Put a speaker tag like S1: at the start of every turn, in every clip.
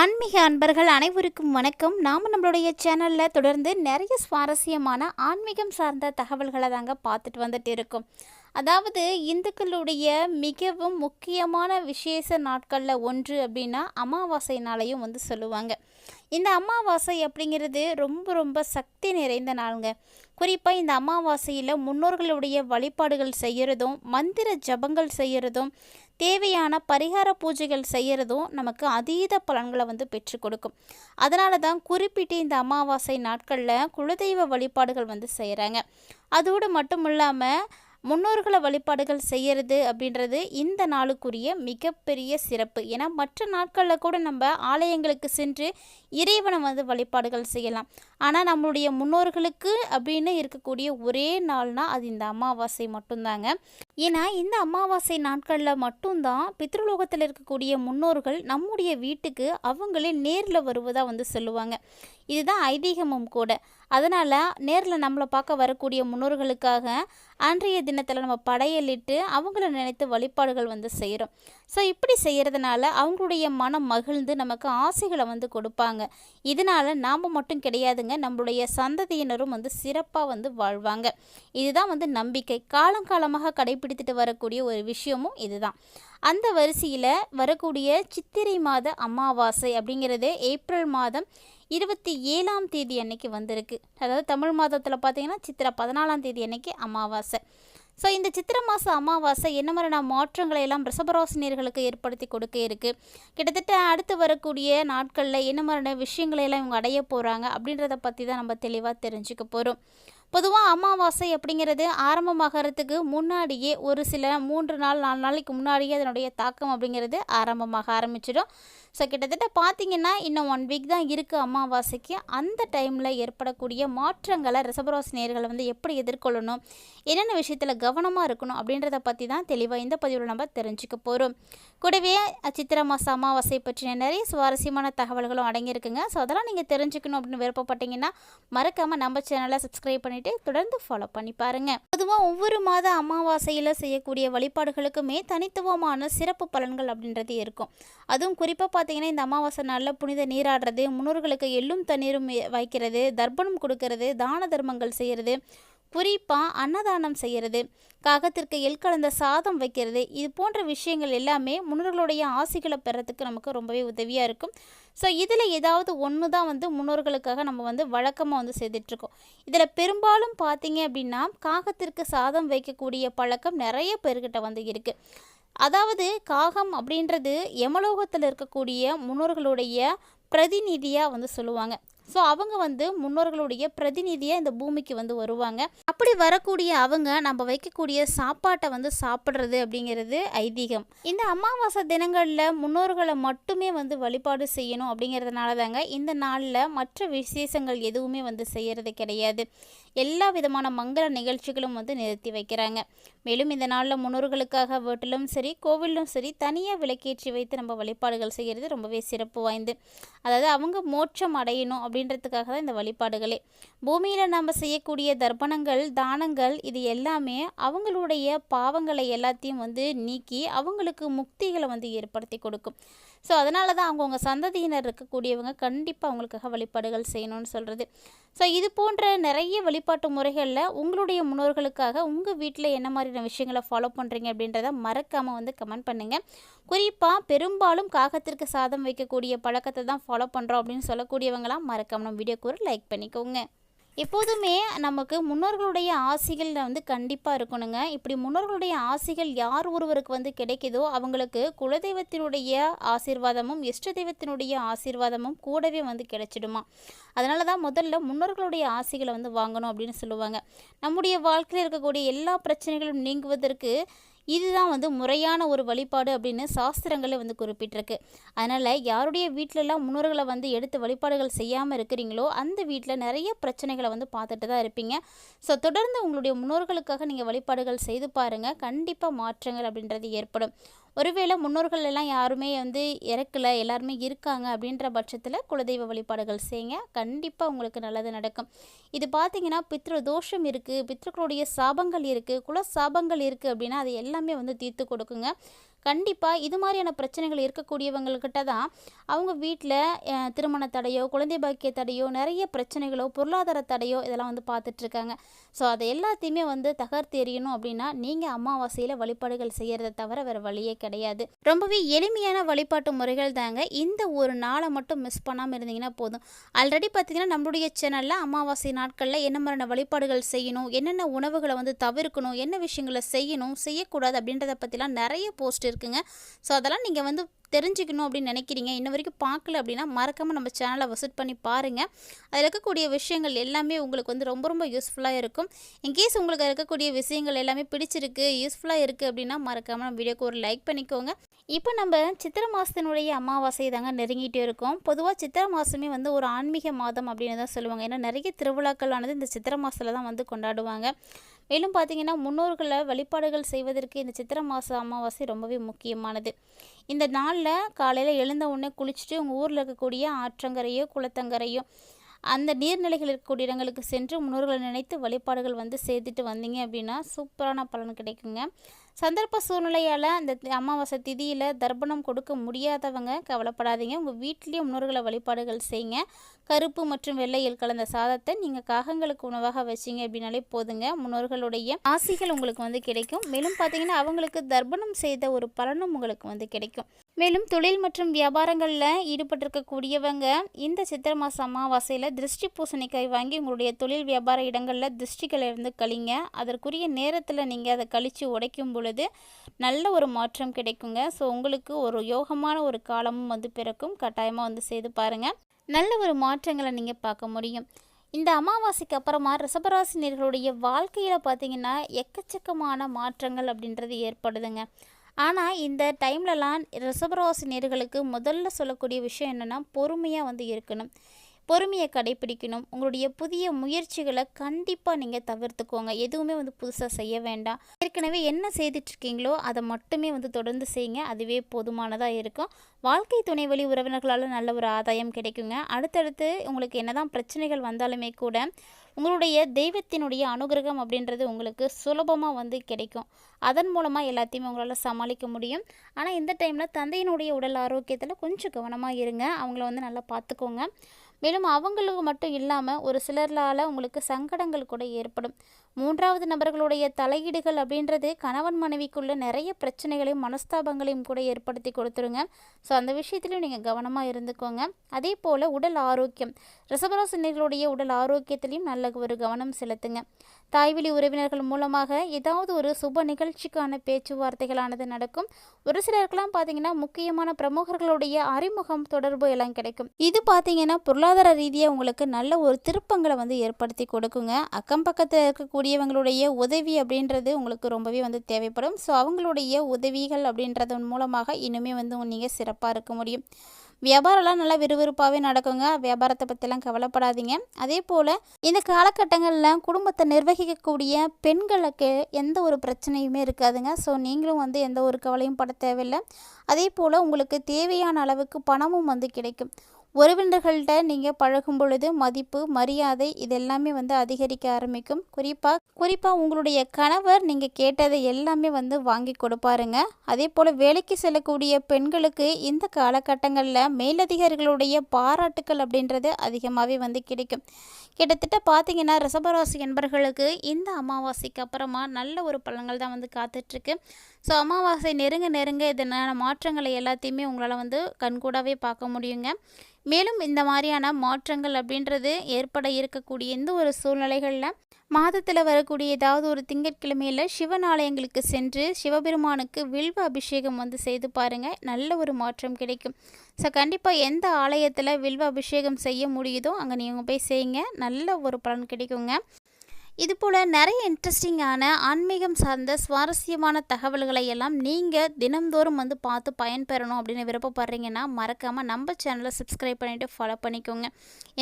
S1: ஆன்மீக அன்பர்கள் அனைவருக்கும் வணக்கம். நாம் நம்மளுடைய சேனலில் தொடர்ந்து நிறைய சுவாரஸ்யமான ஆன்மீகம் சார்ந்த தகவல்களை தாங்க பார்த்துட்டு வந்துட்டு இருக்கோம். அதாவது இந்துக்களுடைய மிகவும் முக்கியமான விசேஷ நாட்களில் ஒன்று அப்படின்னா அமாவாசைனாலையும் வந்து சொல்லுவாங்க. இந்த அமாவாசை அப்படிங்கிறது ரொம்ப ரொம்ப சக்தி நிறைந்த நாளுங்க. குறிப்பாக இந்த அமாவாசையில் முன்னோர்களுடைய வழிபாடுகள் செய்கிறதும் மந்திர ஜபங்கள் செய்கிறதும் தேவையான பரிகார பூஜைகள் செய்கிறதும் நமக்கு அதீத பலன்களை வந்து பெற்று கொடுக்கும். அதனால தான் குறிப்பிட்டு இந்த அமாவாசை நாட்களில் குலதெய்வ வழிபாடுகள் வந்து செய்கிறாங்க அதோடு மட்டும் இல்லாமல் முன்னோர்களை வழிபாடுகள் செய்கிறது அப்படின்றது இந்த நாளுக்குரிய மிகப்பெரிய சிறப்பு. ஏன்னா மற்ற நாட்களில் கூட நம்ம ஆலயங்களுக்கு சென்று இறைவனை வந்து வழிபாடுகள் செய்யலாம். ஆனால் நம்மளுடைய முன்னோர்களுக்கு அப்படின்னு இருக்கக்கூடிய ஒரே நாள்னால் அது இந்த அமாவாசை மட்டும்தாங்க. ஏன்னா இந்த அமாவாசை நாட்களில் மட்டும்தான் பித்ருலோகத்தில் இருக்கக்கூடிய முன்னோர்கள் நம்முடைய வீட்டுக்கு அவங்களே நேரில் வருவதாக வந்து சொல்லுவாங்க. இதுதான் ஐதீகமும் கூட. அதனால் நேரில் நம்மளை பார்க்க வரக்கூடிய முன்னோர்களுக்காக அன்றைய தினத்தில் நம்ம படையலிட்டு அவங்கள நினைத்து வழிபாடுகள் வந்து செய்கிறோம் ஸோ இப்படி செய்கிறதுனால அவங்களுடைய மனம் மகிழ்ந்து நமக்கு ஆசைகளை வந்து கொடுப்பாங்க. இதனால் நாம் மட்டும் கிடையாதுங்க நம்மளுடைய சந்ததியினரும் வந்து சிறப்பாக வந்து வாழ்வாங்க. இதுதான் வந்து நம்பிக்கை. காலங்காலமாக கடைபிடித்துட்டு வரக்கூடிய ஒரு விஷயமும் இதுதான். அந்த வரிசையில் வரக்கூடிய சித்திரை மாத அமாவாசை அப்படிங்கிறது ஏப்ரல் மாதம் இருபத்தி ஏழாம் தேதி அன்னைக்கு வந்திருக்கு. அதாவது தமிழ் மாதத்தில் பார்த்தீங்கன்னா சித்திரை பதினாலாம் தேதி அன்னைக்கு அமாவாசை. ஸோ இந்த சித்திரை மாத அமாவாசை என்ன மாதிரியான மாற்றங்களை எல்லாம் ரிஷபராசினியர்களுக்கு ஏற்படுத்தி கொடுக்க இருக்குது கிட்டத்தட்ட அடுத்து வரக்கூடிய நாட்களில் என்ன மாதிரியான விஷயங்களை எல்லாம் இவங்க அடைய போகிறாங்க அப்படின்றத பற்றி தான் நம்ம தெளிவாக தெரிஞ்சுக்க போகிறோம் பொதுவாக அமாவாசை அப்படிங்கிறது ஆரம்பமாகறதுக்கு முன்னாடியே ஒரு சில மூன்று நாள் நாலு நாளைக்கு முன்னாடியே அதனுடைய தாக்கம் அப்படிங்கிறது ஆரம்பமாக ஆரம்பிச்சிடும். ஸோ கிட்டத்தட்ட பார்த்தீங்கன்னா இன்னும் ஒன் வீக் தான் இருக்குது அமாவாசைக்கு. அந்த டைமில் ஏற்படக்கூடிய மாற்றங்களை ரிசபராசி நேர்களை வந்து எப்படி எதிர்கொள்ளணும் என்னென்ன விஷயத்தில் கவனமாக இருக்கணும் அப்படின்றத பற்றி தான் தெளிவாக இந்த பதிவில் நம்ம தெரிஞ்சுக்க போகிறோம் கூடவே சித்திரை மாத அமாவாசை பற்றின நிறைய சுவாரஸ்யமான தகவல்களும் அடங்கியிருக்குங்க. ஸோ அதெல்லாம் நீங்கள் தெரிஞ்சுக்கணும் அப்படின்னு விருப்பப்பட்டீங்கன்னா மறக்காமல் நம்ம சேனலை சப்ஸ்கிரைப் பண்ணிவிட்டு தொடர்ந்து ஃபாலோ பண்ணி பாருங்கள் பொதுவாக ஒவ்வொரு மாத அமாவாசையில் செய்யக்கூடிய வழிபாடுகளுக்குமே தனித்துவமான சிறப்பு பலன்கள் அப்படின்றது இருக்கும். அதுவும் குறிப்பாக பார்த்தீங்கன்னா இந்த அமாவாசை நாளில் புனித நீராடுறது முன்னோர்களுக்கு எள்ளும் தண்ணீரும் வைக்கிறது தர்ப்பணம் கொடுக்கறது தான தர்மங்கள் செய்கிறது குறிப்பாக அன்னதானம் செய்கிறது காகத்திற்கு எல் கலந்த சாதம் வைக்கிறது இது போன்ற விஷயங்கள் எல்லாமே முன்னோர்களுடைய ஆசைகளை பெறத்துக்கு நமக்கு ரொம்பவே உதவியாக இருக்கும். ஸோ இதில் ஏதாவது ஒன்று தான் வந்து முன்னோர்களுக்காக நம்ம வந்து வழக்கமாக வந்து செய்துட்ருக்கோம். இதில் பெரும்பாலும் பார்த்தீங்க அப்படின்னா காகத்திற்கு சாதம் வைக்கக்கூடிய பழக்கம் நிறைய பேர்கிட்ட வந்து இருக்குது அதாவது காகம் அப்படின்றது யமலோகத்தில் இருக்கக்கூடிய முன்னோர்களுடைய பிரதிநிதியாக வந்து சொல்லுவாங்க. ஸோ அவங்க வந்து முன்னோர்களுடைய பிரதிநிதியாக இந்த பூமிக்கு வந்து வருவாங்க. அப்படி வரக்கூடிய அவங்க நம்ம வைக்கக்கூடிய சாப்பாட்டை வந்து சாப்பிட்றது அப்படிங்கிறது ஐதீகம். இந்த அமாவாசை தினங்களில் முன்னோர்களை மட்டுமே வந்து வழிபாடு செய்யணும் அப்படிங்கிறதுனால தாங்க இந்த நாளில் மற்ற விசேஷங்கள் எதுவுமே வந்து செய்கிறது கிடையாது. எல்லா விதமான மங்கள நிகழ்ச்சிகளும் வந்து நிறுத்தி வைக்கிறாங்க. மேலும் இந்த நாளில் முன்னோர்களுக்காக வீட்டிலும் சரி கோவிலும் சரி தனியாக விளக்கேற்றி வைத்து நம்ம வழிபாடுகள் செய்கிறது ரொம்பவே சிறப்பு வாய்ந்து. அதாவது அவங்க மோட்சம் அடையணும் அப்படின்றதுக்காக தான் இந்த வழிபாடுகளே. பூமியில் நம்ம செய்யக்கூடிய தர்ப்பணங்கள் தானங்கள் இது எல்லாமே அவங்களுடைய பாவங்களை எல்லாத்தையும் வந்து நீக்கி அவங்களுக்கு முக்திகளை வந்து ஏற்படுத்தி கொடுக்கும். ஸோ அதனால தான் அவங்கவுங்க சந்ததியினர் இருக்கக்கூடியவங்க கண்டிப்பாக அவங்களுக்காக வழிபாடுகள் செய்யணும்னு சொல்கிறது ஸோ இது போன்ற நிறைய வழிபாட்டு முறைகளில் உங்களுடைய முன்னோர்களுக்காக உங்கள் வீட்டில் என்ன மாதிரியான விஷயங்களை ஃபாலோ பண்ணுறீங்க அப்படின்றத மறக்காமல் வந்து கமெண்ட் பண்ணுங்கள் குறிப்பாக பெரும்பாலும் காகத்திற்கு சாதம் வைக்கக்கூடிய பழக்கத்தை தான் ஃபாலோ பண்ணுறோம் அப்படின்னு சொல்லக்கூடியவங்களாம் மறக்காமல் நம்ம வீடியோக்கு ஒரு லைக் பண்ணிக்கோங்க. எப்போதுமே நமக்கு முன்னோர்களுடைய ஆசைகள் வந்து கண்டிப்பாக இருக்கணுங்க. இப்படி முன்னோர்களுடைய ஆசைகள் யார் ஒருவருக்கு வந்து கிடைக்குதோ அவங்களுக்கு குலதெய்வத்தினுடைய ஆசீர்வாதமும் இஷ்ட தெய்வத்தினுடைய ஆசீர்வாதமும் கூடவே வந்து கிடைச்சிடுமா? அதனால தான் முதல்ல முன்னோர்களுடைய ஆசைகளை வந்து வாங்கணும் அப்படின்னு சொல்லுவாங்க. நம்முடைய வாழ்க்கையில் இருக்கக்கூடிய எல்லா பிரச்சனைகளும் நீங்குவதற்கு இதுதான் வந்து முறையான ஒரு வழிபாடு அப்படின்னு சாஸ்திரங்களை வந்து குறிப்பிட்டிருக்கு. அதனால் யாருடைய வீட்டிலலாம் முன்னோர்களை வந்து எடுத்து வழிபாடுகள் செய்யாமல் இருக்கிறீங்களோ அந்த வீட்டில் நிறைய பிரச்சனைகளை வந்து பார்த்துட்டு தான் இருப்பீங்க. ஸோ தொடர்ந்து உங்களுடைய முன்னோர்களுக்காக நீங்கள் வழிபாடுகள் செய்து பாருங்கள் கண்டிப்பாக மாற்றங்கள் அப்படின்றது ஏற்படும். ஒருவேளை முன்னோர்கள் எல்லாம் யாருமே வந்து இறக்கல எல்லாருமே இருக்காங்க அப்படின்ற பட்சத்தில் குலதெய்வ வழிபாடுகள் செய்யுங்க கண்டிப்பாக உங்களுக்கு நல்லது நடக்கும். இது பார்த்தீங்கன்னா பித்ரு தோஷம் இருக்குது பித்ருக்களுடைய சாபங்கள் இருக்குது குல சாபங்கள் இருக்குது அப்படின்னா அது எல்லாமே வந்து தீர்த்து கொடுக்குங்க. கண்டிப்பாக இது மாதிரியான பிரச்சனைகள் இருக்கக்கூடியவங்கக்கிட்ட தான் அவங்க வீட்டில் திருமண தடையோ குழந்தை பாக்கிய தடையோ நிறைய பிரச்சனைகளோ பொருளாதார தடையோ இதெல்லாம் வந்து பார்த்துட்ருக்காங்க ஸோ அதை எல்லாத்தையுமே வந்து தகர்த்து எறியணும் அப்படின்னா நீங்கள் அமாவாசையில் வழிபாடுகள் செய்கிறத தவிர வேறு வழியே கிடையாது. ரொம்பவே எளிமையான வழிபாட்டு முறைகள் தாங்க. இந்த ஒரு நாளை மட்டும் மிஸ் பண்ணாமல் இருந்தீங்கன்னா போதும். ஆல்ரெடி பார்த்தீங்கன்னா நம்மளுடைய சேனலில் அமாவாசை நாட்களில் என்ன மாதிரியான வழிபாடுகள் செய்யணும் என்னென்ன உணவுகளை வந்து தவிர்க்கணும் என்ன விஷயங்களை செய்யணும் செய்யக்கூடாது அப்படின்றத பற்றிலாம் நிறைய போஸ்ட் இருக்குங்க. ஸோ அதெல்லாம் நீங்கள் வந்து தெரிஞ்சுக்கணும் அப்படின்னு நினைக்கிறீங்க இன்ன வரைக்கும் பார்க்கல அப்படின்னா மறக்காமல் நம்ம சேனலை விசிட் பண்ணி பாருங்கள் அதில் இருக்கக்கூடிய விஷயங்கள் எல்லாமே உங்களுக்கு வந்து ரொம்ப ரொம்ப யூஸ்ஃபுல்லாக இருக்கும். இன்கேஸ் உங்களுக்கு இருக்கக்கூடிய விஷயங்கள் எல்லாமே பிடிச்சிருக்கு யூஸ்ஃபுல்லாக இருக்குது அப்படின்னா மறக்காமல் நம்ம வீடியோக்கு ஒரு லைக் பண்ணிக்கோங்க. இப்போ நம்ம சித்திரை மாதத்தினுடைய அமாவாசை தாங்க நெருங்கிட்டே இருக்கோம். பொதுவாக சித்திரை மாதமே வந்து ஒரு ஆன்மீக மாதம் அப்படின்னு தான் சொல்லுவாங்க. ஏன்னா நிறைய திருவிழாக்கள் ஆனது இந்த சித்திரை மாதத்தில் தான் வந்து கொண்டாடுவாங்க. மேலும் பார்த்தீங்கன்னா முன்னோர்களை வழிபாடுகள் செய்வதற்கு இந்த சித்திரை மாத அமாவாசை ரொம்பவே முக்கியமானது. இந்த நாளில் காலையில் எழுந்த உடனே குளிச்சுட்டு உங்கள் ஊரில் இருக்கக்கூடிய ஆற்றங்கரையோ குளத்தங்கரையோ அந்த நீர்நிலைகள் இருக்கக்கூடிய இடங்களுக்கு சென்று முன்னோர்களை நினைத்து வழிபாடுகள் வந்து செய்துட்டு வந்தீங்க அப்படின்னா சூப்பரான பலன் கிடைக்குங்க. சந்தர்ப்ப சூழ்நிலையால் அந்த அமாவாசை திதியில் தர்ப்பணம் கொடுக்க முடியாதவங்க கவலைப்படாதீங்க. உங்கள் வீட்லேயும் முன்னோர்களை வழிபாடுகள் செய்யுங்க கருப்பு மற்றும் வெள்ளையில் கலந்த சாதத்தை நீங்கள் காகங்களுக்கு உணவாக வச்சிங்க அப்படின்னாலே போதுங்க. முன்னோர்களுடைய ஆசைகள் உங்களுக்கு வந்து கிடைக்கும். மேலும் பார்த்தீங்கன்னா அவங்களுக்கு தர்ப்பணம் செய்த ஒரு பலனும் உங்களுக்கு வந்து கிடைக்கும். மேலும் தொழில் மற்றும் வியாபாரங்களில் ஈடுபட்டிருக்கக்கூடியவங்க இந்த சித்திரை மாத அமாவாசையில் திருஷ்டி பூசணிக்காய் வாங்கி உங்களுடைய தொழில் வியாபார இடங்களில் திருஷ்டிகளை இருந்து கழிங்க. அதற்குரிய நேரத்தில் நீங்கள் அதை கழித்து உடைக்கும் பொழுது நல்ல ஒரு மாற்றம் கிடைக்குங்க. ஸோ உங்களுக்கு ஒரு யோகமான ஒரு காலமும் வந்து பிறக்கும். கட்டாயமாக வந்து செய்து பாருங்கள் நல்ல ஒரு மாற்றங்களை நீங்கள் பார்க்க முடியும். இந்த அமாவாசைக்கு அப்புறமா ரிசபராசினியர்களுடைய வாழ்க்கையில் பார்த்தீங்கன்னா எக்கச்சக்கமான மாற்றங்கள் அப்படின்றது ஏற்படுதுங்க. ஆனால் இந்த டைம்லலாம் ரிஷபராசினியர்களுக்கு முதல்ல சொல்லக்கூடிய விஷயம் என்னென்னா பொறுமையாக வந்து இருக்கணும். பொறுமையை கடைப்பிடிக்கணும். உங்களுடைய புதிய முயற்சிகளை கண்டிப்பாக நீங்கள் தவிர்த்துக்கோங்க. எதுவுமே வந்து புதுசாக செய்ய வேண்டாம். ஏற்கனவே என்ன செய்துட்ருக்கீங்களோ அதை மட்டுமே வந்து தொடர்ந்து செய்யுங்க. அதுவே போதுமானதாக இருக்கும். வாழ்க்கை துணை வழி உறவினர்களால் நல்ல ஒரு ஆதாயம் கிடைக்குங்க. அடுத்தடுத்து உங்களுக்கு என்னதான் பிரச்சனைகள் வந்தாலுமே கூட உங்களுடைய தெய்வத்தினுடைய அனுகிரகம் அப்படின்றது உங்களுக்கு சுலபமாக வந்து கிடைக்கும். அதன் மூலமாக எல்லாத்தையுமே உங்களால் சமாளிக்க முடியும். ஆனால் இந்த டைமில் தந்தையினுடைய உடல் ஆரோக்கியத்தில் கொஞ்சம் கவனமாக இருங்க. அவங்கள வந்து நல்லா பார்த்துக்கோங்க மேலும் அவங்களுக்கு மட்டும் இல்லாமல் ஒரு சிலரால் உங்களுக்கு சங்கடங்கள் கூட ஏற்படும். மூன்றாவது நபர்களுடைய தலையீடுகள் அப்படின்றது கணவன் மனைவிக்குள்ள நிறைய பிரச்சனைகளையும் மனஸ்தாபங்களையும் கூட ஏற்படுத்தி கொடுத்துருங்க. ஸோ அந்த விஷயத்துலையும் நீங்கள் கவனமாக இருந்துக்கோங்க. அதே போல் உடல் ஆரோக்கியம். ரிசபராசினியர்களுடைய உடல் ஆரோக்கியத்திலையும் நல்ல ஒரு கவனம் செலுத்துங்க. தாய்வழி உறவினர்கள் மூலமாக ஏதாவது ஒரு சுப நிகழ்ச்சிக்கான பேச்சுவார்த்தைகளானது நடக்கும். ஒரு சிலருக்கெல்லாம் பார்த்தீங்கன்னா முக்கியமான பிரமுகர்களுடைய அறிமுகம் தொடர்பு எல்லாம் கிடைக்கும். இது பார்த்தீங்கன்னா பொருளாதார ரீதியாக உங்களுக்கு நல்ல ஒரு திருப்பங்களை வந்து ஏற்படுத்தி கொடுக்குங்க. அக்கம் பக்கத்தில் இருக்கக்கூடிய கூடியவங்களுடைய உதவி அப்படின்றது உங்களுக்கு ரொம்பவே வந்து தேவைப்படும். ஸோ அவங்களுடைய உதவிகள் அப்படின்றதன் மூலமாக இன்னுமே வந்து நீங்கள் சிறப்பாக இருக்க முடியும். வியாபாரம்லாம் நல்லா விறுவிறுப்பாகவே நடக்குங்க. வியாபாரத்தை பற்றிலாம் கவலைப்படாதீங்க. அதே போல் இந்த காலகட்டங்களில் குடும்பத்தை நிர்வகிக்கக்கூடிய பெண்களுக்கு எந்த ஒரு பிரச்சனையுமே இருக்காதுங்க. ஸோ நீங்களும் வந்து எந்த ஒரு கவலையும் பட தேவையில்லை. அதே போல் உங்களுக்கு தேவையான அளவுக்கு பணமும் வந்து கிடைக்கும். உறவினர்கள்ட்ட நீங்கள் பழகும் பொழுது மதிப்பு மரியாதை இதெல்லாமே வந்து அதிகரிக்க ஆரம்பிக்கும். குறிப்பாக குறிப்பாக உங்களுடைய கணவர் நீங்கள் கேட்டதை எல்லாமே வந்து வாங்கி கொடுப்பாருங்க. அதே போல் வேலைக்கு செல்லக்கூடிய பெண்களுக்கு இந்த காலகட்டங்களில் மேலதிகாரிகளுடைய பாராட்டுக்கள் அப்படின்றது அதிகமாகவே வந்து கிடைக்கும். கிட்டத்தட்ட பார்த்தீங்கன்னா ரிசபராசி என்பர்களுக்கு இந்த அமாவாசைக்கு அப்புறமா நல்ல ஒரு பலன்கள் தான் வந்து காத்துட்ருக்கு. ஸோ அமாவாசை நெருங்க நெருங்க இதனான மாற்றங்களை எல்லாத்தையுமே உங்களால் வந்து கண்கூடாவே பார்க்க முடியுங்க. மேலும் இந்த மாதிரியான மாற்றங்கள் அப்படின்றது ஏற்பட இருக்கக்கூடிய எந்த ஒரு சூழ்நிலைகளில் மாதத்தில் வரக்கூடிய ஏதாவது ஒரு திங்கட்கிழமையில் சிவன் ஆலயங்களுக்கு சென்று சிவபெருமானுக்கு வில்வ அபிஷேகம் வந்து செய்து பாருங்கள் நல்ல ஒரு மாற்றம் கிடைக்கும். ஸோ கண்டிப்பாக எந்த ஆலயத்தில் வில்வ அபிஷேகம் செய்ய முடியுதோ அங்கே நீங்கள் போய் செய்யுங்க. நல்ல ஒரு பலன் கிடைக்குங்க. இதுபோல் நிறைய இன்ட்ரெஸ்டிங்கான ஆன்மீகம் சார்ந்த சுவாரஸ்யமான தகவல்களை எல்லாம் நீங்கள் தினம்தோறும் வந்து பார்த்து பயன்பெறணும் அப்படின்னு விருப்பப்படுறீங்கன்னா மறக்காமல் நம்ம சேனலை சப்ஸ்கிரைப் பண்ணிவிட்டு ஃபாலோ பண்ணிக்கோங்க.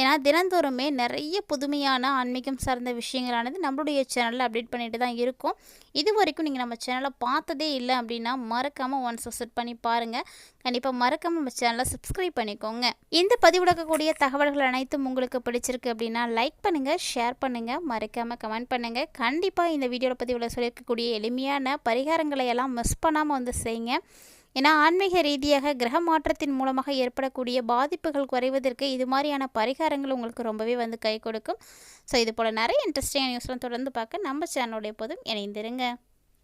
S1: ஏன்னா தினந்தோறுமே நிறைய புதுமையான ஆன்மீகம் சார்ந்த விஷயங்களானது நம்மளுடைய சேனலில் அப்டேட் பண்ணிட்டு தான் இருக்கும். இது வரைக்கும் நீங்கள் நம்ம சேனலை பார்த்ததே இல்லை அப்படின்னா மறக்காமல் ஒன்ஸ் விசிட் பண்ணி பாருங்கள் கண்டிப்பாக மறக்காமல் நம்ம சேனலை சப்ஸ்கிரைப் பண்ணிக்கோங்க. இந்த பதிவிடக்கூடிய தகவல்கள் அனைத்தும் உங்களுக்கு பிடிச்சிருக்கு அப்படின்னா லைக் பண்ணுங்கள் ஷேர் பண்ணுங்கள் மறக்காமல் கமெண்ட் பண்ணுங்கள் கண்டிப்பாக இந்த வீடியோவில் பதிவில் சொல்லியிருக்கக்கூடிய எளிமையான பரிகாரங்களை எல்லாம் மிஸ் பண்ணாமல் வந்து செய்யுங்க. ஏன்னா ஆன்மீக ரீதியாக கிரக மாற்றத்தின் மூலமாக ஏற்படக்கூடிய பாதிப்புகள் குறைவதற்கு இது மாதிரியான பரிகாரங்கள் உங்களுக்கு ரொம்பவே வந்து கை கொடுக்கும். ஸோ இது போல் நிறைய இன்ட்ரெஸ்டிங்கான நியூஸ்லாம் தொடர்ந்து பார்க்க நம்ம சேனலுடைய போதும் இணைந்திருங்க.